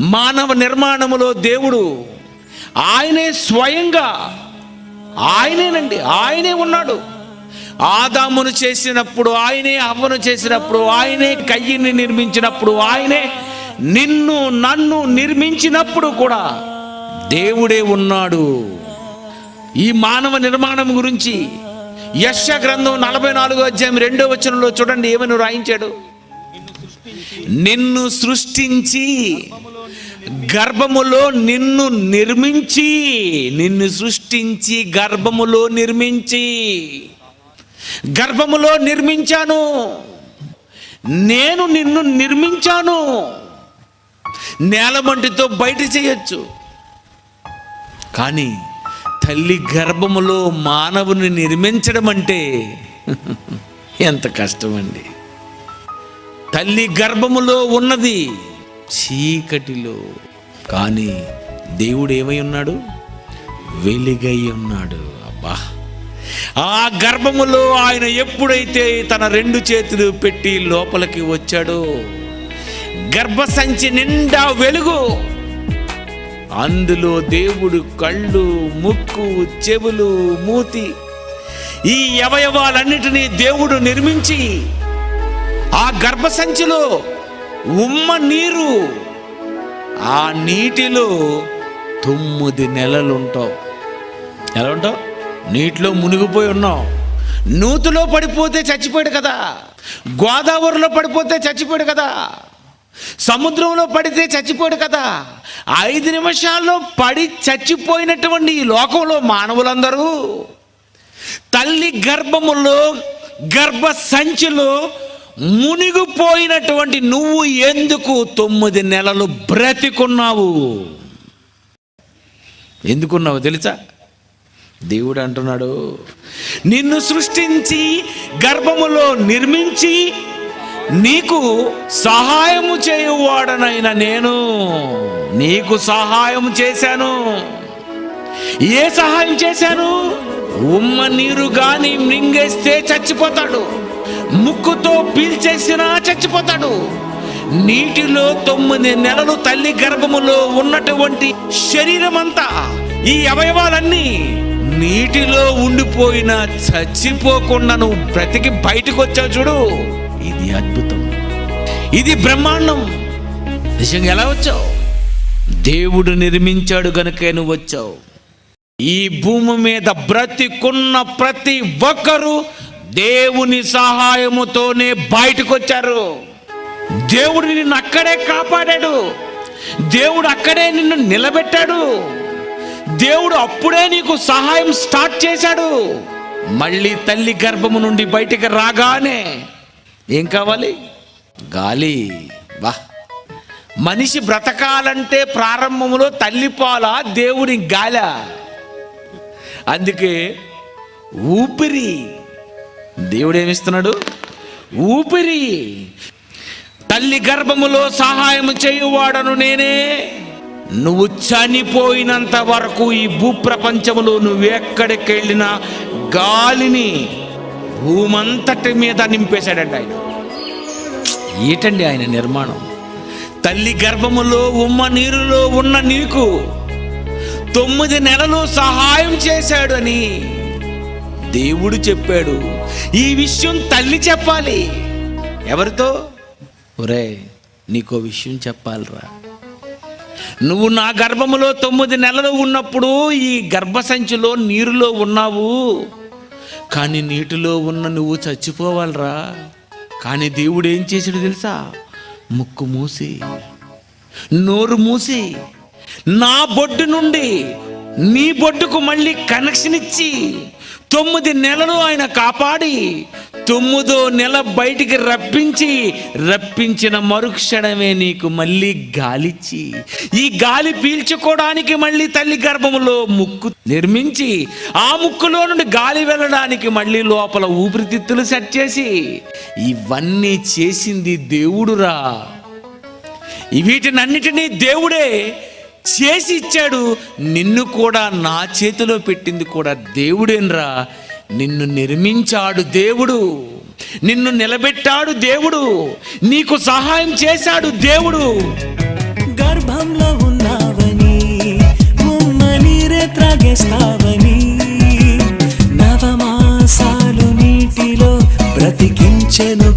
మానవ నిర్మాణములో దేవుడు ఆయనే స్వయంగా ఆయనేనండి ఆయనే ఉన్నాడు. ఆదామును చేసినప్పుడు ఆయనే అవ్వను చేసినప్పుడు ఆయనే కయ్యిని నిర్మించినప్పుడు ఆయనే నిన్ను నన్ను నిర్మించినప్పుడు కూడా దేవుడే ఉన్నాడు. ఈ మానవ నిర్మాణం గురించి యశ గ్రంథం నలభై నాలుగో అధ్యాయం రెండో వచనంలో చూడండి ఏమని రాయించాడు? నిన్ను సృష్టించి గర్భములో నిన్ను నిర్మించి నిన్ను సృష్టించి గర్భములో నిర్మించి. గర్భములో నిర్మించాను. నేను నిన్ను నిర్మించాను. నేలమంటితో బయట చేయొచ్చు. కానీ తల్లి గర్భములో మానవుని నిర్మించడం అంటే ఎంత కష్టమండి. తల్లి గర్భములో ఉన్నది చీకటిలో. కానీ దేవుడు ఏమై ఉన్నాడు? వెలుగై ఉన్నాడు. అబ్బా! ఆ గర్భములో ఆయన ఎప్పుడైతే తన రెండు చేతులు పెట్టి లోపలికి వచ్చాడో గర్భసంచి నిండా వెలుగు. అందులో దేవుడు కళ్ళు ముక్కు చెవులు మూతి ఈ అవయవాలన్నిటినీ దేవుడు నిర్మించి ఆ గర్భసంచిలో ఉమ్మ నీరు ఆ నీటిలో తొమ్మిది నెలలు ఉంటావు ఎలా ఉంటావు నీటిలో మునిగిపోయి ఉన్నావు. నూతిలో పడిపోతే చచ్చిపోయాడు కదా. గోదావరిలో పడిపోతే చచ్చిపోయాడు కదా. సముద్రంలో పడితే చచ్చిపోయాడు కదా. ఐదు నిమిషాల్లో పడి చచ్చిపోయినటువంటి ఈ లోకంలో మానవులందరూ తల్లి గర్భములో గర్భ సంచిలో మునిగిపోయినటువంటి నువ్వు ఎందుకు తొమ్మిది నెలలు బ్రతికున్నావు? ఎందుకున్నావు తెలుసా? దేవుడు అంటున్నాడు నిన్ను సృష్టించి గర్భములో నిర్మించి నీకు సహాయము చేయువాడనైన నేను. నీకు సహాయం చేశాను. ఏ సహాయం చేశాను? ఉమ్మ నీరు కానీ మింగేస్తే చచ్చిపోతాడు. ముక్కుతో పీల్చేసినా చచ్చిపోతాడు. నీటిలో తొమ్మిది నెలలు తల్లి గర్భములో ఉన్నటువంటి శరీరం అంతా ఈ అవయవాలన్నీ నీటిలో ఉండిపోయిన చచ్చిపోకుండా నువ్వు బ్రతికి బయటకు వచ్చావు చూడు. ఇది అద్భుతం. ఇది బ్రహ్మాండం. నిజంగా ఎలా వచ్చావు? దేవుడు నిర్మించాడు గనుకే నువ్వు వచ్చావు. ఈ భూమి మీద బ్రతికున్న ప్రతి ఒక్కరూ దేవుని సహాయముతోనే బయటకు వచ్చారు దేవుడు నిన్ను అక్కడే కాపాడాడు. దేవుడు అక్కడే నిన్ను నిలబెట్టాడు. దేవుడు అప్పుడే నీకు సహాయం స్టార్ట్ చేశాడు. మళ్ళీ తల్లి గర్భము నుండి బయటికి రాగానే ఏం కావాలి? గాలి. వా మనిషి బ్రతకాలంటే ప్రారంభంలో తల్లిపాల దేవుని గాల. అందుకే ఊపిరి. దేవుడు ఏమిస్తున్నాడు ఊపిరి. తల్లి గర్భములో సహాయం చేయువాడను నేనే. నువ్వు చనిపోయినంత వరకు ఈ భూప్రపంచములో నువ్వు వెళ్ళినా గాలిని భూమంతటి మీద నింపేశాడండి ఆయన. ఏటండి ఆయన నిర్మాణం? తల్లి గర్భములో ఉమ్మ నీరులో ఉన్న నీకు తొమ్మిది నెలలు సహాయం చేశాడు అని దేవుడు చెప్పాడు. ఈ విషయం తల్లి చెప్పాలి. ఎవరితో? ఒరే నీకో విషయం చెప్పాలిరా. నువ్వు నా గర్భములో తొమ్మిది నెలలు ఉన్నప్పుడు ఈ గర్భసంచిలో నీరులో ఉన్నావు. కానీ నీటిలో ఉన్న నువ్వు చచ్చిపోవాలిరా. కానీ దేవుడు ఏం చేసాడు తెలుసా? ముక్కు మూసి నోరు మూసి నా బొడ్డు నుండి నీ బొడ్డుకు మళ్ళీ కనెక్షన్ ఇచ్చి తొమ్మిది నెలలు ఆయన కాపాడి తొమ్మిదో నెల బయటికి రప్పించి రప్పించిన మరుక్షణమే నీకు మళ్ళీ గాలిచ్చి ఈ గాలి పీల్చుకోవడానికి మళ్ళీ తల్లి గర్భములో ముక్కు నిర్మించి ఆ ముక్కులో నుండి గాలి వెళ్ళడానికి మళ్ళీ లోపల ఊపిరితిత్తులు సెట్ చేసి ఇవన్నీ చేసింది దేవుడురా. వీటినన్నిటినీ దేవుడే చేసి ఇచ్చాడు నిన్ను కూడా నా చేతిలో పెట్టింది కూడా దేవుడేనరా. నిన్ను నిర్మించాడు దేవుడు. నిన్ను నిలబెట్టాడు దేవుడు. నీకు సహాయం చేశాడు దేవుడు. గర్భంలో ఉన్నావని ఉమ్మనీరే త్రాగేస్తావని నవమాసాలు నీటిలో బ్రతికించెను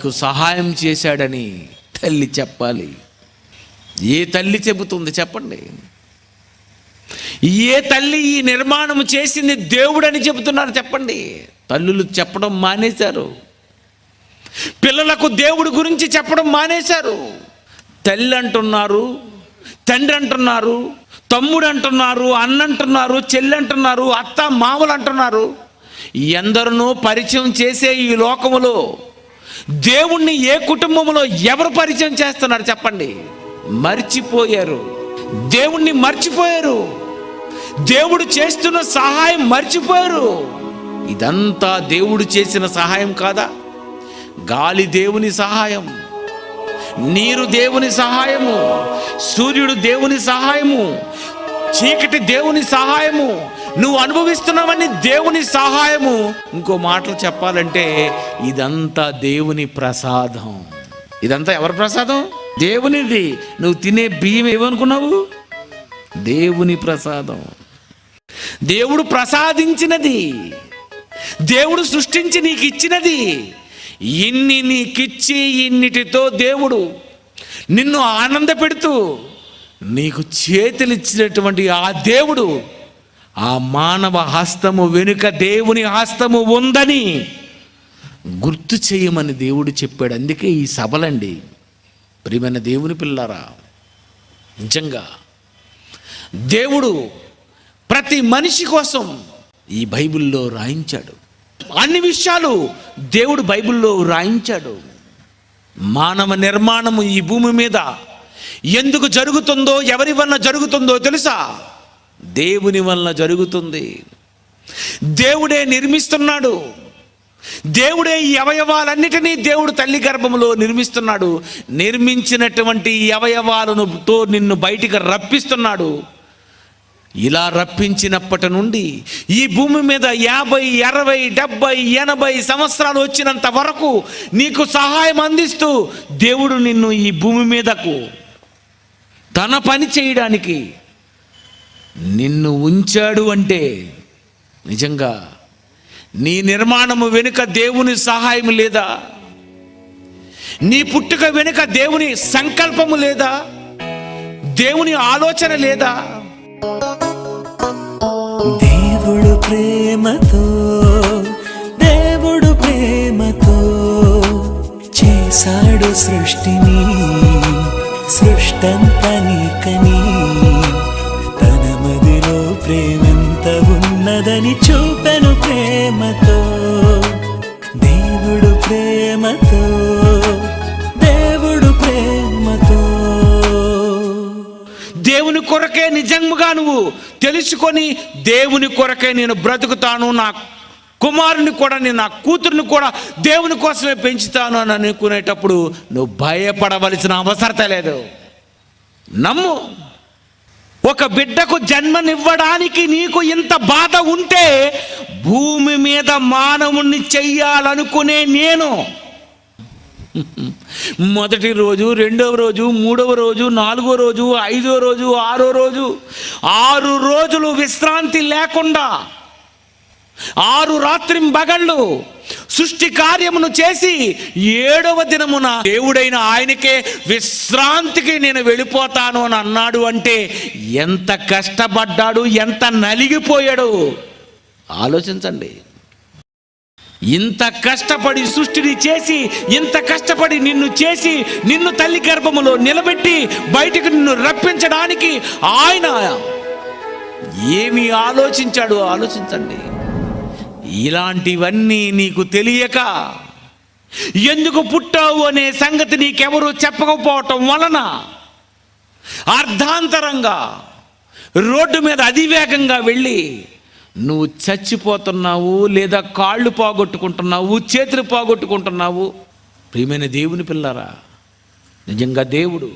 నీకు సహాయం చేశాడని తల్లి చెప్పాలి. ఏ తల్లి చెబుతుంది చెప్పండి. ఏ తల్లి ఈ నిర్మాణం చేసింది దేవుడని చెబుతున్నారు చెప్పండి. తల్లులు చెప్పడం మానేశారు. పిల్లలకు దేవుడి గురించి చెప్పడం మానేశారు. తల్లి అంటున్నారు తండ్రి అంటున్నారు తమ్ముడు అంటున్నారు అన్న అంటున్నారు చెల్లి అంటున్నారు అత్త మామలు అంటున్నారు. ఎందరినో పరిచయం చేసే ఈ లోకములో దేవుణ్ణి ఏ కుటుంబంలో ఎవరు పరిచయం చేస్తున్నారు చెప్పండి? మర్చిపోయారు. దేవుణ్ణి మర్చిపోయారు. దేవుడు చేస్తున్న సహాయం మర్చిపోయారు. ఇదంతా దేవుడు చేసిన సహాయం కాదా? గాలి దేవుని సహాయం నీరు దేవుని సహాయము సూర్యుడు దేవుని సహాయము చీకటి దేవుని సహాయము నువ్వు అనుభవిస్తున్నావని దేవుని సహాయము. ఇంకో మాటలు చెప్పాలంటే ఇదంతా దేవుని ప్రసాదం. ఇదంతా ఎవరి ప్రసాదం? దేవునిది. నువ్వు తినే బియ్యం ఏమనుకున్నావు? దేవుని ప్రసాదం. దేవుడు ప్రసాదించినది. దేవుడు సృష్టించి నీకు ఇచ్చినది ఇన్ని నీకిచ్చి ఇన్నిటితో దేవుడు నిన్ను ఆనంద పెడుతూ నీకు చేతులు ఇచ్చినటువంటి ఆ దేవుడు ఆ మానవ హస్తము వెనుక దేవుని హస్తము ఉందని గుర్తు చేయమని దేవుడు చెప్పాడు. అందుకే ఈ సభలండి ప్రియమైన దేవుని పిల్లారా నిజంగా దేవుడు ప్రతి మనిషి కోసం ఈ బైబిల్లో రాయించాడు. అన్ని విషయాలు దేవుడు బైబిల్లో రాయించాడు. మానవ నిర్మాణము ఈ భూమి మీద ఎందుకు జరుగుతుందో ఎవరి వలన జరుగుతుందో తెలుసా? దేవుని వలన జరుగుతుంది. దేవుడే నిర్మిస్తున్నాడు. దేవుడే ఈ అవయవాలన్నిటినీ దేవుడు తల్లి గర్భంలో నిర్మిస్తున్నాడు. నిర్మించినటువంటి ఈ అవయవాలను తో నిన్ను బయటికి రప్పిస్తున్నాడు. ఇలా రప్పించినప్పటి నుండి ఈ భూమి మీద యాభై అరవై డెబ్బై ఎనభై సంవత్సరాలు వచ్చినంత వరకు నీకు సహాయం అందిస్తూ దేవుడు నిన్ను ఈ భూమి మీదకు తన పని చేయడానికి నిన్ను ఉంచాడు అంటే నిజంగా నీ నిర్మాణము వెనుక దేవుని సహాయం లేదా? నీ పుట్టుక వెనుక దేవుని సంకల్పము లేదా? దేవుని ఆలోచన లేదా? దేవుడు ప్రేమతో దేవుడు ప్రేమతో చేశాడు సృష్టిని సృష్టంతా ప్రేమెంత ఉన్నదని చూపెను ప్రేమతో. దేవుడు ప్రేమతో దేవుడు ప్రేమతో. దేవుని కొరకే నిజంగా నువ్వు తెలుసుకొని దేవుని కొరకే నేను బ్రతుకుతాను నా కుమారుని కూడా నేను నా కూతుర్ని కూడా దేవుని కోసమే పెంచుతాను అని అనుకునేటప్పుడు నువ్వు భయపడవలసిన అవసరత లేదు. నమ్ము. ఒక బిడ్డకు జన్మనివ్వడానికి నీకు ఇంత బాధ ఉంటే భూమి మీద మానవుణ్ణి చెయ్యాలనుకునే నేను. మొదటి రోజు రెండవ రోజు మూడవ రోజు నాలుగో రోజు ఐదో రోజు ఆరో రోజు ఆరు రోజులు విశ్రాంతి లేకుండా ఆరు రాత్రి బగళ్ళు సృష్టి కార్యమును చేసి ఏడవ దినమున దేవుడైన ఆయనకే విశ్రాంతికి నేను వెళ్ళిపోతాను అని అన్నాడు అంటే ఎంత కష్టపడ్డాడు ఎంత నలిగిపోయాడు? ఆలోచించండి. ఇంత కష్టపడి సృష్టిని చేసి ఇంత కష్టపడి నిన్ను చేసి నిన్ను తల్లి గర్భములో నిలబెట్టి బయటకు నిన్ను రప్పించడానికి ఆయన ఏమి ఆలోచించాడు ఆలోచించండి. ఇలాంటివన్నీ నీకు తెలియక ఎందుకు పుట్టావు అనే సంగతి నీకెవరూ చెప్పకపోవటం వలన అర్ధాంతరంగా రోడ్డు మీద అతివేగంగా వెళ్ళి నువ్వు చచ్చిపోతున్నావు లేదా కాళ్ళు పోగొట్టుకుంటున్నావు చేతులు పోగొట్టుకుంటున్నావు. ప్రియమైన దేవుని పిల్లరా నిజంగా దేవుడు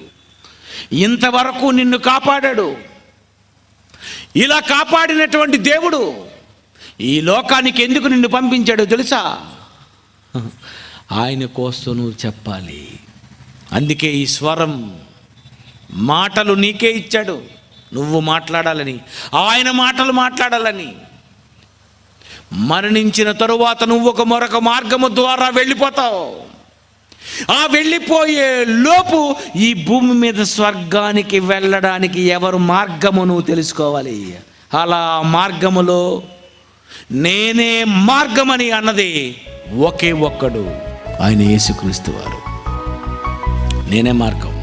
ఇంతవరకు నిన్ను కాపాడాడు. ఇలా కాపాడినటువంటి దేవుడు ఈ లోకానికి ఎందుకు నిన్ను పంపించాడో తెలుసా? ఆయన కోసం నువ్వు చెప్పాలి. అందుకే ఈ స్వరం మాటలు నీకే ఇచ్చాడు. నువ్వు మాట్లాడాలని ఆయన మాటలు మాట్లాడాలని. మరణించిన తరువాత నువ్వు ఒక మరొక మార్గము ద్వారా వెళ్ళిపోతావు. ఆ వెళ్ళిపోయే లోపు ఈ భూమి మీద స్వర్గానికి వెళ్ళడానికి ఎవరు మార్గము నువ్వు తెలుసుకోవాలి? అలా మార్గములో నేనే మార్గమని అన్నది ఒకే ఒక్కడు ఆయన యేసుక్రీస్తు వారు. నేనే మార్గం.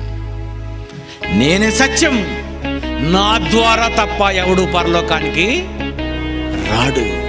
నేనే సత్యం. నా ద్వారా తప్ప ఎవడు పరలోకానికి రాడు.